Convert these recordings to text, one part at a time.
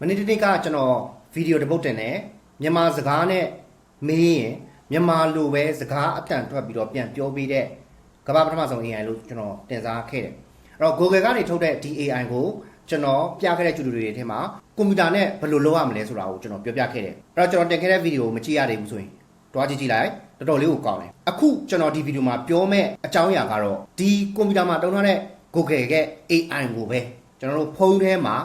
မနေ့တနေ့ကကျွန်တော်ဗီဒီယိုတစ်ပုတ်တင်တယ်မြန်မာစကားနဲ့မေးရင်မြန်မာလိုပဲစကားအတန်ထွက်ပြီးတော့ပြန်ပြောပေးတဲ့ကမ္ဘာပထမဆုံး AI လို့ကျွန်တော်တင်စားခဲ့တယ်အဲ့တော့ Google ကနေထုတ်တဲ့ဒီ AI ကိုကျွန်တော်ပြခဲ့တဲ့ကျူတူတွေထဲမှာကွန်ပျူတာနဲ့ဘယ်လိုလုပ်ရမလဲဆိုတာကိုကျွန်တော်ပြောပြခဲ့တယ်အဲ့တော့ကျွန်တော်တင်ခဲ့တဲ့ဗီဒီယိုကိုမကြည့်ရသေးဘူးဆိုရင်တွားကြည့်ကြည့်လိုက်တော်တော်လေးကိုကောင်းတယ်အခုကျွန်တော်ဒီဗီဒီယိုမှာပြောမဲ့အကြောင်းအရာကတော့ဒီကွန်ပျူတာမှာတုံးထားတဲ့ Google ရဲ့ AI ကိုပဲကျွန်တော်တို့ဖုန်းထဲမှာ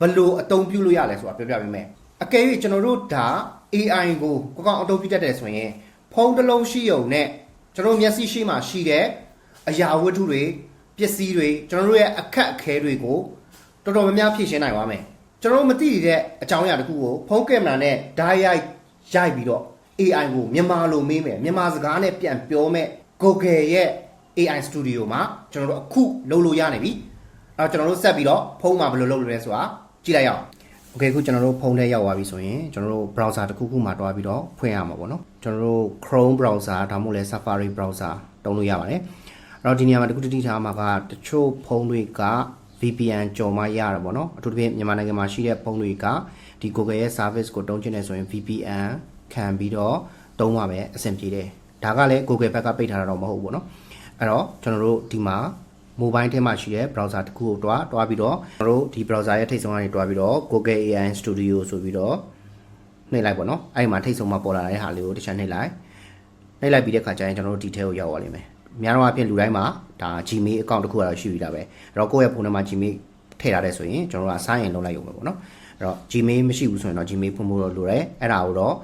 ဘယ်လို့အသုံးပြုလို့ရလဲဆိုတာပြောပြပေးမယ်အကယ်၍ကျွန်တော်တို့ဒါ AI ကိုကိုကောင်အသုံးပြုတတ်တယ်ဆိုရင်ဖုန်းတစ်လုံးရှိုံနဲ့ကျွန်တော်မျက်စိရှိမှရှိတဲ့အရာဝတ္ထုတွေပစ္စည်းတွေကျွန်တော်တို့ရဲ့အခက်အခဲတွေကိုတော်တော်များများဖြည့်ရှင်းနိုင်ပါမယ်ကျွန်တော်တို့မသိတဲ့အကြောင်းအရာတစ်ခုကိုဖုန်းကင်မရာနဲ့ဓာတ်ရိုက်ရိုက်ပြီးတော့ AI ကိုမြန်မာလိုမေးမယ်မြန်မာစကားနဲ့ပြန်ပြောမယ် Google ရဲ့ AI Studio မှာကျွန်တော်တို့အခုလုပ်လို့ရနေပြီအဲ့တော့ကျွန်တော်တို့ဆက်ပြီးတော့ဖုန်းမှာဘယ်လိုလုပ်လို့လဲဆိုတာ ကြည့်လိုက်ရအောင်။ Okay အခုကျွန်တော်တို့ဖုန်းထဲရောက်သွားပြီဆိုရင်ကျွန်တော်တို့ browser တစ်ခုခုမှာတွားပြီးတော့ဖွင့်ရမှာပေါ့နော်။ကျွန်တော်တို့ Chrome browser ဒါမှမဟုတ်လဲ Safari browser တုံးလို့ရပါတယ်။အဲ့တော့ဒီနေရာမှာတစ်ခုတတိထားမှာကတချို့ဖုန်းတွေက VPN ကြော်မှရတယ်ပေါ့နော်။အထူးသဖြင့်မြန်မာနိုင်ငံမှာရှိတဲ့ဖုန်းတွေကဒီ Google ရဲ့ service ကိုတုံးချင်တယ်ဆိုရင် VPN ခံပြီးတော့တုံးမှာပဲအဆင်ပြေတယ်။ဒါကလည်း Google ဘက်ကပိတ်ထားတာတော့မဟုတ်ဘူးပေါ့နော်။အဲ့တော့ကျွန်တော်တို့ဒီမှာ mobile ထဲမှာရှိတဲ့ browser တစ်ခုကိုတွားတွားပြီးတော့ကျွန်တော်တို့ဒီ browser ရဲ့ထိပ်ဆုံးကနေတွားပြီးတော့ Google AI Studio ဆိုပြီးတော့နှိပ်လိုက်ပေါ့နော်အဲ့ဒီမှာထိပ်ဆုံးမှာပေါ်လာတဲ့ဟာလေးကိုတစ်ချက်နှိပ်လိုက်နှိပ်လိုက်ပြီးတဲ့ခါကျရင်ကျွန်တော်တို့ဒီထဲကိုရောက်သွားလိမ့်မယ်များတော့အဖြစ်လူတိုင်းမှာဒါ Gmail account တစ်ခုကတော့ရှိပြီးတာပဲအဲ့တော့ကိုယ့်ရဲ့ဖုန်းထဲမှာ Gmail ထည့်ထားတဲ့ဆိုရင်ကျွန်တော်တို့က sign in လုပ်လိုက်ရုံပဲပေါ့နော်အဲ့တော့ Gmail မရှိဘူးဆိုရင်တော့ Gmail ဖွင့်ဖို့တော့လိုတယ်အဲ့ဒါကိုတော့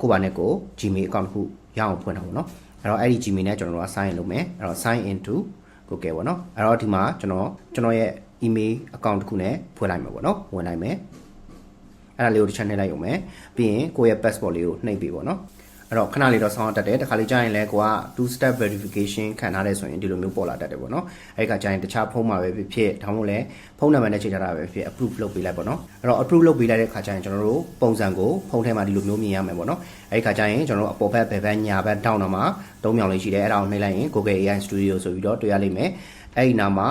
ကိုယ့်ဘာနဲ့ကို Gmail account တစ်ခုရအောင်ဖွင့်တာပေါ့နော်အဲ့တော့အဲ့ဒီ Gmail နဲ့ကျွန်တော်တို့က sign in လုပ်မယ်အဲ့တော့ sign into Google ပေါ့နော်အဲ့တော့ဒီမှာကျွန်တော်ကျွန်တော်ရဲ့ email account တစ်ခုနဲ့ဖွင့်လိုက်မှာပေါ့နော်ဝင်လိုက်မယ်အဲ့ဒါလေးကိုတစ်ချက်နှိပ်လိုက်ရုံပဲပြီးရင်ကိုယ့်ရဲ့ passport လေးကိုနှိပ်ပြီးပေါ့နော် အဲ့တော့ခဏလေးတော့ဆောင်းတတ်တယ်တခါလေးကြာရင်လည်းကိုက two step verification ခံထားတယ်ဆိုရင်ဒီလိုမျိုးပေါ်လာတတ်တယ်ပေါ့နော်အဲ့ဒီခါကြာရင်တခြားဖုန်းမှာပဲဖြစ်ဖြစ်ဒါမှမဟုတ်လည်းဖုန်းနံပါတ်နဲ့ချိန်ထားတာပဲဖြစ် approve လုပ်ပေးလိုက်ပေါ့နော်အဲ့တော့ approve လုပ်ပေးလိုက်တဲ့ခါကြာရင်ကျွန်တော်တို့ပုံစံကိုဖုန်းထဲမှာဒီလိုမျိုးမြင်ရမယ်ပေါ့နော်အဲ့ဒီခါကြာရင်ကျွန်တော်တို့အပေါ်ဘက်ဘယ်ဘက်ညာဘက်တောင်းတော့မှာသုံးမြောင်လေးရှိတယ်အဲ့ဒါကိုနှိပ်လိုက်ရင် Google AI Studio ဆိုပြီးတော့တွေ့ရလိမ့်မယ်အဲ့ဒီနာမှာ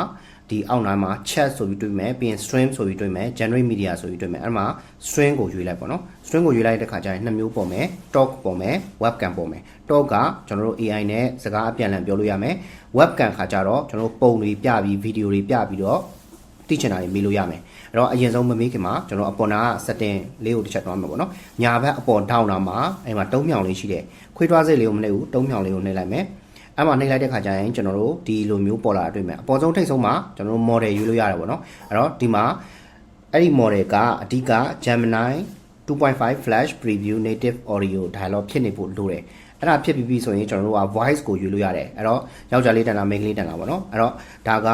ဒီအောက်နားမှာ chat ဆိုပြီးတွေ့မယ်ပြီးရင် stream ဆိုပြီးတွေ့မယ် generate media ဆိုပြီးတွေ့မယ်အဲ့မှာ stream ကိုရွေးလိုက်ပေါ့နော် stream ကိုရွေးလိုက်တဲ့ခါကျရင်နှစ်မျိုးပေါ်မယ် talk ပေါ်မယ် webcam ပေါ်မယ် talk ကကျွန်တော်တို့ AI နဲ့စကားအပြန်အလှန်ပြောလို့ရမယ် webcam ခါကျတော့ကျွန်တော်တို့ပုံတွေပြပြီး video တွေပြပြီးတော့သိချင်တာတွေမေးလို့ရမယ်အဲ့တော့အရင်ဆုံးမမေးခင်မှာကျွန်တော်အပေါ်နာက setting လေးကိုတစ်ချက်တွားမှာပေါ့နော်ညာဘက်အပေါ် down နာမှာအဲ့မှာတုံးမြောင်လေးရှိတယ်ခွေးတွားစိတ်လေးကိုမနှိပ်ဘူးတုံးမြောင်လေးကိုနှိပ်လိုက်မယ် အဲ့မှာနှိပ်လိုက်တဲ့ခါကျရင်ကျွန်တော်တို့ဒီလိုမျိုးပေါ်လာတာတွေ့မယ်အပေါ်ဆုံးထိပ်ဆုံးမှာကျွန်တော်တို့ model ယူလို့ရတယ်ပေါ့နော်အဲ့တော့ဒီမှာအဲ့ဒီ model ကအဓိက Gemini 2.5 flash preview native audio dialog ဖြစ်နေဖို့လိုတယ်အဲ့ဒါဖြစ်ပြီးပြီဆိုရင်ကျွန်တော်တို့က voice ကိုယူလို့ရတယ်အဲ့တော့ယောက်ျားလေးတန်လားမိန်းကလေးတန်လားပေါ့နော်အဲ့တော့ဒါက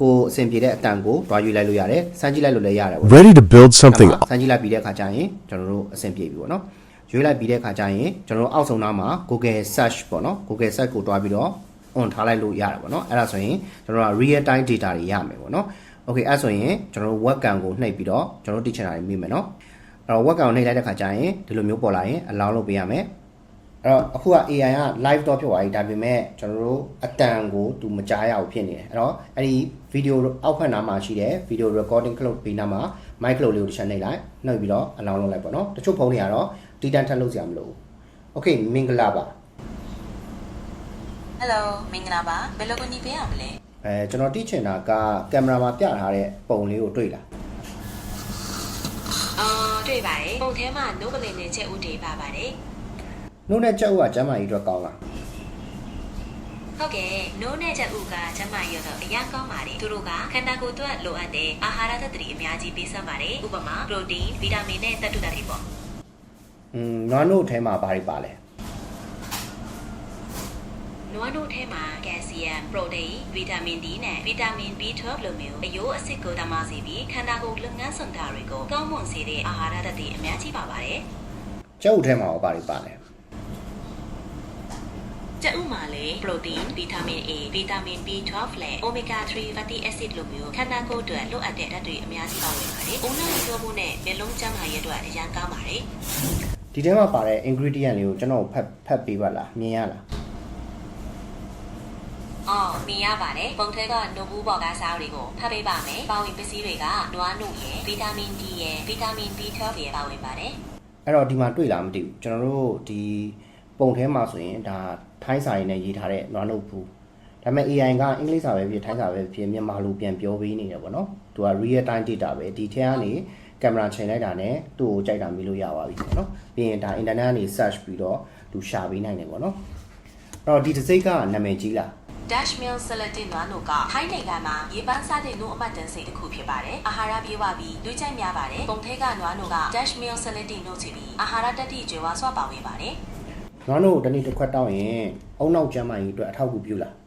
ကိုအဆင်ပြေတဲ့အတန်ကိုတွားယူလိုက်လို့ရတယ်စမ်းကြည့်လိုက်လို့လည်းရတယ်ပေါ့ Ready to build something စမ်းကြည့်လိုက်ပြီးတဲ့အခါကျရင်ကျွန်တော်တို့အဆင်ပြေပြီပေါ့နော် ရွေးလိုက်ပြီးတဲ့အခါကျရင်ကျွန်တော်တို့အောက်ဆုံးနားမှာ Google search ပေါ့နော် Google search ကိုတွားပြီးတော့ on ထားလိုက်လို့ရတယ်ပေါ့နော်အဲ့ဒါဆိုရင်ကျွန်တော်တို့က real time data တွေရမယ်ပေါ့နော် okay အဲ့ဆိုရင်ကျွန်တော်တို့ webcam ကိုနှိပ်ပြီးတော့ကျွန်တော်တို့ teacher တွေမိမယ်နော်အဲ့တော့ webcam ကိုနှိပ်လိုက်တဲ့အခါကျရင်ဒီလိုမျိုးပေါ်လာရင် allow လုပ်ပေးရမယ်အဲ့တော့အခုက AI က live တော့ဖြစ်သွားပြီဒါပေမဲ့ကျွန်တော်တို့အတန်ကိုသူမကြားရဘူးဖြစ်နေတယ်အဲ့တော့အဲ့ဒီ video အောက်ဖက်နားမှာရှိတဲ့ video recording clip ပေးနားမှာ mic clip လေးကိုတစ်ချက်နှိပ်လိုက်နှိပ်ပြီးတော့ allow လုပ်လိုက်ပေါ့နော်တချို့ဖုန်းတွေကတော့ တီတန်ထပ်လုပ်စရာမလိုဘူး okay မင်္ဂလာပါဟယ်လိုမင်္ဂလာပါဘယ်လိုကိုညီပေးရမလဲအဲကျွန်တော်တိချင်တာကကင်မရာမှာပြထားတဲ့ပုံလေးကိုတွေ့လားအော်တွေ့ပါတယ်ပုံထဲမှာနိုးကလေးနဲ့ချက်ဦးတွေပါပါတယ်နှုတ်နဲ့ကြောက်ဥကကျမ်းမာကြီးအတွက်ကောင်းလားဟုတ်ကဲ့နိုးနဲ့ချက်ဦးကကျမရတော့အရင်ကောင်းပါတယ်သူတို့ကခန္ဓာကိုယ်အတွက်လိုအပ်တဲ့အာဟာရသတ္တိအများကြီးပေးစပ်ပါတယ်ဥပမာပရိုတင်းဗီတာမင်နဲ့သတ္တုဓာတ်တွေပေါ့ อืมနွားနို့ထဲမှာဘာတွေပါလဲနွားနို့ထဲမှာကယ်လ်ဆီယမ်ပရိုတိန်းဗီတာမင် D နဲ့ဗီတာမင် B12 လိုမျိုးအယိုးအဆစ်ကိုတမစေပြီးခန္ဓာကိုယ်လုပ်ငန်းဆောင်တာတွေကိုကောင်းမွန်စေတဲ့အာဟာရသတ္တိအများကြီးပါပါတယ်ကြောက်ဥထဲမှာရောဘာတွေပါလဲကျဥမှာလည်းပရိုတင်းဗီတာမင် A ဗီတာမင် B12 နဲ့ omega 3 fatty acid လိုမျိုးခန္ဓာကိုယ်အတွက်လိုအပ်တဲ့ဓာတ်တွေအများကြီးပါဝင်ပါတယ်။ဦးနှံ့ပြောမှုနဲ့မျက်လုံးကျန်းမာရေးအတွက်အရန်ကောင်းပါတယ် ဒီထဲမှာပါတဲ့ ingredient လေးကိုကျွန်တော်ဖတ်ဖတ်ပေးပါလားမြင်ရလားအော်မြင်ရပါတယ်ပုံထဲကနိုဘူးဘော်ကစားတွေကိုဖတ်ပေးပါမယ်ပါဝင်ပစ္စည်းတွေကနွားနုရယ်ဗီတာမင် D ရယ်ဗီတာမင် B12 ရယ်ပါဝင်ပါတယ်အဲ့တော့ဒီမှာတွေ့လားမသိဘူးကျွန်တော်တို့ဒီပုံထဲမှာဆိုရင်ဒါထိုင်းစာရင်းနဲ့ရေးထားတဲ့နွားနုတ်ဘူးဒါပေမဲ့ AI ကအင်္ဂလိပ်စာပဲဖြစ်ထိုင်းစာပဲဖြစ်မြန်မာလိုပြန်ပြောပေးနေတယ်ပေါ့နော်သူက real time data ပဲဒီထဲကနေ ကင်မရာချိန်လိုက်တာနဲ့သူ့ကိုကြိုက်တာမြင်လို့ရပါပြီပေါ့နော်ပြီးရင်ဒါ internet ကနေ search ပြီးတော့သူရှာပေးနိုင်တယ်ပေါ့နော်အဲ့တော့ဒီတစ်စိတ်ကနာမည်ကြီးလား Dash Meal Selected နွားနုကထိုင်းနိုင်ငံမှာရေပန်းစားတဲ့နုအမတ်တန်စိတ်တစ်ခုဖြစ်ပါတယ်။အာဟာရပြေဝပြီးလူကြိုက်များပါတယ်။ပုံထဲကနွားနုက Dash Meal Selected နုချပြီးအာဟာရတက်တိကျွေးဝါဆွပါဝင်ပါတယ်နွားနုကိုတစ်နေ့တစ်ခွက်တောက်ရင်အုံနောက်ကျမ်းမာရေးအတွက်အထောက်အကူပြုလား။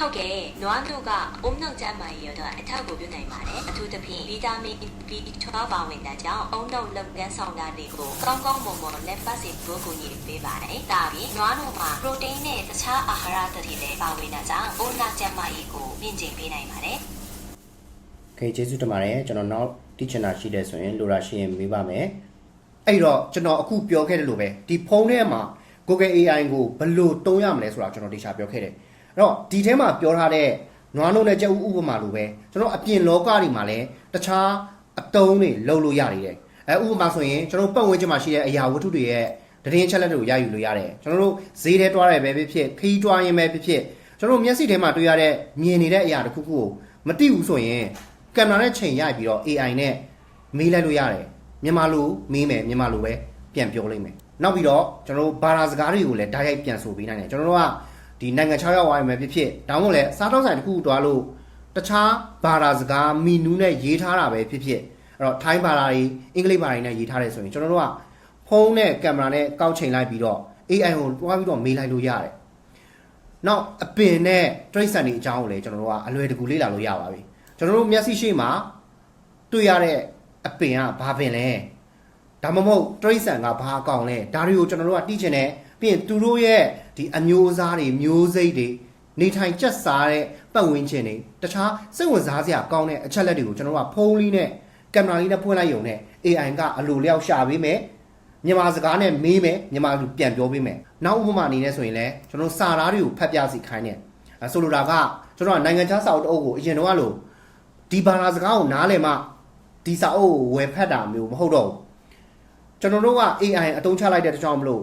ဟုတ်ကဲ့နွားနုကအုံနောက်ကျမ်းမာရေးရတော့အထောက်အကူပြုနိုင်ပါတယ်။အထူးသဖြင့်ဗီတာမင် B12 ပါဝင်တဲ့ကြောင့်အုံနောက်လုပ်ငန်းဆောင်တာတွေကိုကောင်းကောင်းမွန်မွန်လက်ပတ်စီဘိုးကူညီပေးပါတယ်။ဒါပြင်နွားနုမှာပရိုတိန်းနဲ့တခြားအာဟာရတွေလည်းပါဝင်တဲ့ကြောင့်အုံနောက်ကျမ်းမာရေးကိုမြင့်တင်ပေးနိုင်ပါတယ်။။ခေကျေးဇူးတင်ပါတယ်ကျွန်တော်နောက်တိချင်တာရှိတယ်ဆိုရင်လိုရာရှိရင်မေးပါမယ်။အဲ့တော့ကျွန်တော်အခုပြောခဲ့တယ်လို့ပဲဒီဖုန်းထဲမှာ Google AI ကိုဘယ်လိုတုံးရမလဲဆိုတာကျွန်တော်တေချာပြောခဲ့တယ်။ အဲ့တော့ဒီထဲမှာပြောထားတဲ့နွားနှုတ်နဲ့ကြက်ဥဥပမာလိုပဲကျွန်တော်အပြင်လောကတွေမှာလည်းတခြားအတုံးတွေလုပ်လို့ရနေတယ်။အဲဥပမာဆိုရင်ကျွန်တော်ပတ်ဝန်းကျင်မှာရှိတဲ့အရာဝတ္ထုတွေရဲ့တရင်ချက်လက်တွေကိုရယူလို့ရတယ်။ကျွန်တော်တို့ဈေးထဲတွားတယ်ပဲဖြစ်ဖြစ်ခီးတွားရင်ပဲဖြစ်ဖြစ်ကျွန်တော်တို့မျက်စိထဲမှာတွေ့ရတဲ့မြင်နေတဲ့အရာတစ်ခုခုကိုမသိဘူးဆိုရင်ကင်မရာနဲ့ချိန်ရိုက်ပြီးတော့ AI နဲ့မေးလိုက်လို့ရတယ်မြန်မာလိုမေးမယ်မြန်မာလိုပဲပြန်ပြောလိုက်မယ်နောက်ပြီးတော့ကျွန်တော်တို့ဘာသာစကားတွေကိုလည်းဓာတ်ရိုက်ပြန်ဆိုပေးနိုင်တယ်ကျွန်တော်တို့က ဒီနိုင်ငံ6ရောက်သွားရင်ပဲဖြစ်ဖြစ်ဒါမှမဟုတ်လည်းစားတော့ဆိုင်တစ်ခုတွားလို့တခြားဘာသာစကားမီနူးနဲ့ရေးထားတာပဲဖြစ်ဖြစ်အဲ့တော့ထိုင်းဘာသာတွေအင်္ဂလိပ်ဘာသာတွေနဲ့ရေးထားတယ်ဆိုရင်ကျွန်တော်တို့ကဖုန်းနဲ့ကင်မရာနဲ့ကောက်ချိန်လိုက်ပြီးတော့ AI ကိုတွားပြီးတော့မေးလိုက်လို့ရတယ်နောက်အပင်နဲ့တရိတ်ဆန်တွေအကြောင်းကိုလည်းကျွန်တော်တို့ကအလွယ်တကူလေ့လာလို့ရပါပြီကျွန်တော်တို့မျက်စိရှိမှာတွေ့ရတဲ့အပင်ကဘာပင်လဲဒါမှမဟုတ်တရိတ်ဆန်ကဘာအကောင်လဲဒါတွေကိုကျွန်တော်တို့ကတီးချင်တယ်ပြီးရင်သူတို့ရဲ့ ဒီအမျိုးအစားတွေမျိုးစိတ်တွေနေထိုင်ကြက်စားတဲ့ပတ်ဝန်းကျင်တွေတခြားစိတ်ဝင်စားစရာကောင်းတဲ့အချက်လက်တွေကိုကျွန်တော်တို့ကဖုန်းလေးနဲ့ကင်မရာလေးနဲ့ဖွင့်လိုက်ရုံနဲ့ AI ကအလိုလျောက်ရှာပေးမယ်မြန်မာစကားနဲ့မေးမယ်မြန်မာလူပြန်ပြောပေးမယ်နောက်ဥပမာအနေနဲ့ဆိုရင်လည်းကျွန်တော်တို့စာသားတွေကိုဖတ်ပြစီခိုင်းတယ်အဲဆိုလိုတာကကျွန်တော်ကနိုင်ငံခြားစာအုပ်တအုပ်ကိုအရင်တော့ကလို့ဒီဘာသာစကားကိုနားလည်မှဒီစာအုပ်ကိုဝယ်ဖတ်တာမျိုးမဟုတ်တော့ဘူးကျွန်တော်တို့က AI အသုံးချလိုက်တဲ့တကြောင်မလို့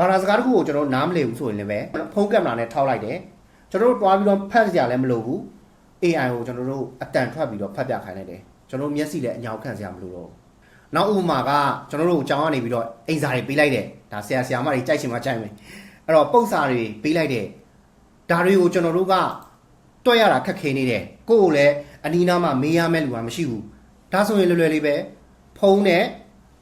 ဘာသာစကားတစ်ခုကိုကျွန်တော်တို့နားမလည်ဘူးဆိုရင်လည်းပဲဖုန်းကင်မရာနဲ့ထောက်လိုက်တယ်ကျွန်တော်တို့တွားပြီးတော့ဖတ်ကြလည်းမလိုဘူး AI ကိုကျွန်တော်တို့အတန်ထွက်ပြီးတော့ဖတ်ပြခိုင်းလိုက်တယ်ကျွန်တော်တို့မျက်စိလည်းအညောင်ခံစရာမလိုတော့ဘူးနောက်ဥပမာကကျွန်တော်တို့ကြောင်းကနေပြီးတော့အိမ်စာတွေပေးလိုက်တယ်ဒါဆရာဆရာမတွေကြိုက်ချင်မှကြိုက်မယ်အဲ့တော့ပုံစာတွေပေးလိုက်တယ်ဒါတွေကိုကျွန်တော်တို့ကတွက်ရတာခက်ခဲနေတယ်ကိုယ့်ကိုလည်းအနီးနားမှာမေးရမယ့်လူကမရှိဘူးဒါဆိုရင်လွယ်လွယ်လေးပဲဖုန်းနဲ့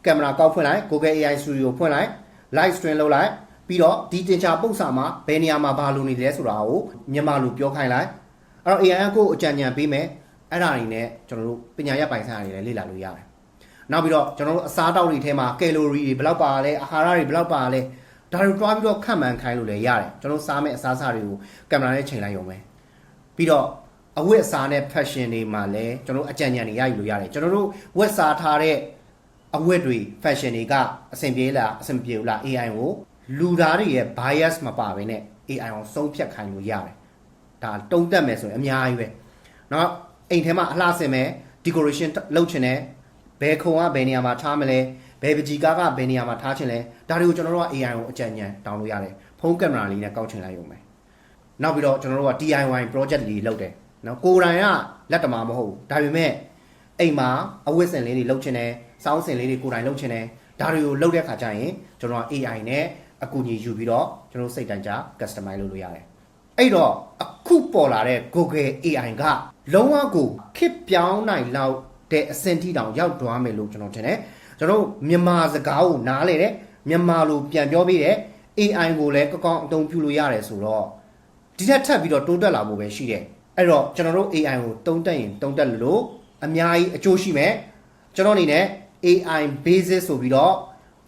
ကင်မရာကောက်ဖွင့်လိုက် Google AI Studio ဖွင့်လိုက် live stream လုပ်လိုက်ပြီးတော့ဒီတင်ချာပုတ်စာမှာဘယ်နေရာမှာဘာလုပ်နေလဲဆိုတာကိုမြန်မာလူပြောခိုင်းလိုက်အဲ့တော့ AI ကကိုယ့်အကြံဉာဏ်ပေးမယ်အဲ့ဒါတွေနဲ့ကျွန်တော်တို့ပညာရပ်ပိုင်ဆိုင်ရာတွေလည်းလေ့လာလို့ရတယ်နောက်ပြီးတော့ကျွန်တော်တို့အစားတောက်တွေထဲမှာကယ်လိုရီတွေဘယ်လောက်ပါလဲအာဟာရတွေဘယ်လောက်ပါလဲဒါတွေတွားပြီးတော့ခန့်မှန်းခိုင်းလို့လည်းရတယ်ကျွန်တော်တို့စားမယ့်အစားအစာတွေကိုကင်မရာနဲ့ချိန်လိုက်ရုံပဲပြီးတော့အဝတ်အစားနဲ့ fashion တွေမှာလည်းကျွန်တော်တို့အကြံဉာဏ်တွေရယူလို့ရတယ်ကျွန်တော်တို့ဝတ်စားထားတဲ့ အဝတ်တွေ fashion တွေကအဆင်ပြေလားအဆင်ပြေဘူးလား AI ကိုလူသားတွေရဲ့ bias မပါဘဲနဲ့ AI အောင်ဆုံးဖြတ်ခိုင်းလို့ရတယ်ဒါတုံးတက်မယ်ဆိုရင်အများကြီးပဲเนาะအိမ်ထဲမှာအလှဆင်မယ် decoration လုပ်ချင်တယ်ဘယ်ခုံကဘယ်နေရာမှာထားမလဲဘယ်ပကြီးကားကဘယ်နေရာမှာထားချင်လဲဒါတွေကိုကျွန်တော်တို့က AI ကိုအကြံဉာဏ်တောင်းလို့ရတယ်ဖုန်းကင်မရာလေးနဲ့ကောက်ချင်လိုက်ရုံပဲ နောက်ပြီးတော့ကျွန်တော်တို့က DIY project တွေလုပ်တယ်နော်ကိုယ်တိုင်ကလက်တမမဟုတ်ဘူးဒါပေမဲ့အိမ်မှာအဝတ်စင်လေးတွေလုပ်ချင်တယ် စောင်းစင်လေးတွေကိုယ်တိုင်လုပ်ချင်တယ်ဒါတွေကိုလုပ်တဲ့ခါကျရင်ကျွန်တော်က AI နဲ့အကူအညီယူပြီးတော့ကျွန်တော်စိတ်တန်ကြ customize လုပ်လို့ရတယ်အဲ့တော့အခုပေါ်လာတဲ့ Google AI ကလုံးဝကိုခစ်ပြောင်းနိုင်လောက်တဲ့အဆင့်ထိတောင်ရောက်သွားမယ်လို့ကျွန်တော်ထင်တယ်ကျွန်တော်မြန်မာစကားကိုနားလေတယ်မြန်မာလိုပြန်ပြောပြီးတယ် AI ကိုလည်းကောင်းကောင်းအသုံးပြုလို့ရတယ်ဆိုတော့ဒီထက်ထပ်ပြီးတော့တိုးတက်လာဖို့ပဲရှိတယ်အဲ့တော့ကျွန်တော်တို့ AI ကိုတုံးတက်ရင်တုံးတက်လို့အများကြီးအကျိုးရှိမယ်ကျွန်တော်အနေနဲ့ AI basis ဆိုပြီးတော့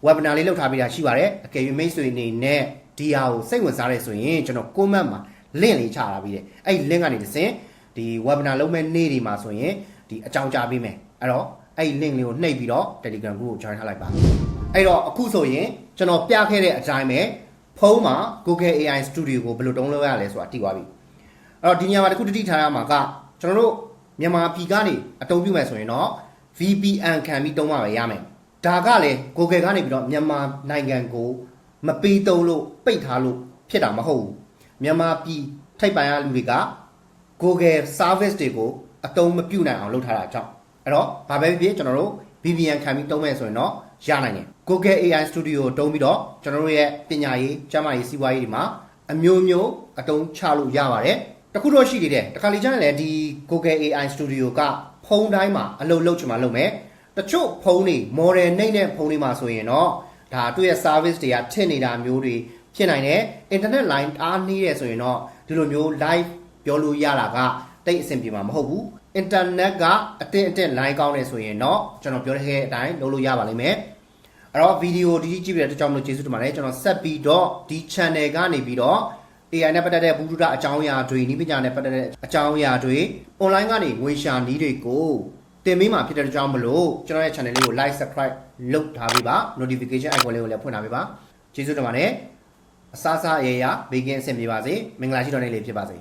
webinar လေးလုပ်ထားပေးတာရှိပါတယ်အကယ်၍မိတ်ဆွေအနေနဲ့ဒီဟာကိုစိတ်ဝင်စားရဲဆိုရင်ကျွန်တော် comment မှာ link လေးချထားပြီးတယ်အဲ့ဒီ link ကနေတစ်ဆင့်ဒီ webinar လုပ်မဲ့နေ့တွေမှာဆိုရင်ဒီအကြောင်းကြားပေးမယ်အဲ့တော့အဲ့ဒီ link လေးကိုနှိပ်ပြီးတော့ Telegram group ကို join ထားလိုက်ပါအဲ့တော့အခုဆိုရင်ကျွန်တော်ပြခဲ့တဲ့အတိုင်းပဲဖဖုန်းမှာ Google AI Studio ကိုဘယ်လိုတုံးလို့ရလဲဆိုတာသိသွားပြီအဲ့တော့ဒီညမှာတစ်ခုတတိထားရမှာကကျွန်တော်တို့မြန်မာပြည်ကနေအသုံးပြုမယ်ဆိုရင်တော့ VPN ခံပြီးတုံးမှပဲရမယ်ဒါကလည်း Google ကနေပြီးတော့မြန်မာနိုင်ငံကိုမပေးတုံးလို့ပိတ်ထားလို့ဖြစ်တာမဟုတ်ဘူးမြန်မာပြည်ထိပ်ပိုင်းရလူတွေက Google service တွေကိုအသုံးမပြုနိုင်အောင်လုပ်ထားတာကြောင့်အဲ့တော့ဘာပဲဖြစ်ဖြစ်ကျွန်တော်တို့ VPN ခံပြီးတုံးမယ်ဆိုရင်တော့ရနိုင်တယ် Google AI Studio ကိုတုံးပြီးတော့ကျွန်တော်တို့ရဲ့ပညာရေးကျန်းမာရေးစီးပွားရေးတွေမှာအမျိုးမျိုးအသုံးချလို့ရပါတယ်တခုတော့ရှိသေးတယ်တခါလေကျရင်လည်းဒီ Google AI Studio က ဖုန်းတိုင်းမှာအလုပ်လုပ်ချင်မှလုပ်မယ်တချို့ဖုန်းတွေ model နှိမ့်တဲ့ဖုန်းတွေမှာဆိုရင်တော့ဒါသူ့ရဲ့ service တွေကထင့်နေတာမျိုးတွေဖြစ်နိုင်တယ် internet line အားနှီးရဲဆိုရင်တော့ဒီလိုမျိုး live ပြောလို့ရတာကတိတ်အဆင်ပြေမှာမဟုတ်ဘူး internet ကအတင်းအတင်း line ကောင်းနေဆိုရင်တော့ကျွန်တော်ပြောတဲ့အတိုင်းလုပ်လို့ရပါလိမ့်မယ်အဲ့တော့ဗီဒီယိုဒီဒီကြည့်ပြီးတဲ့အတွက်ကြောင့်မလို့ကျေးဇူးတင်ပါတယ်ကျွန်တော်ဆက်ပြီးတော့ဒီ channel ကနေပြီးတော့ AI နဲ့ပတ်သက်တဲ့ဘူဒ္ဓအကြောင်းအရာတွေဤပညာနဲ့ပတ်သက်တဲ့အကြောင်းအရာတွေ online ကနေငွေရှာနည်းတွေကိုတင်ပေးမှာဖြစ်တဲ့အကြောင်းမလို့ကျွန်တော်ရဲ့ channel လေးကို like subscribe လုပ်ထားပေးပါ notification icon လေးကိုလည်းဖွင့်ထားပေးပါကျေးဇူးတင်ပါတယ်အစားအစာအရာရာဘေးကင်းအဆင်ပြေပါစေမင်္ဂလာရှိတော်နေ့လေးဖြစ်ပါစေ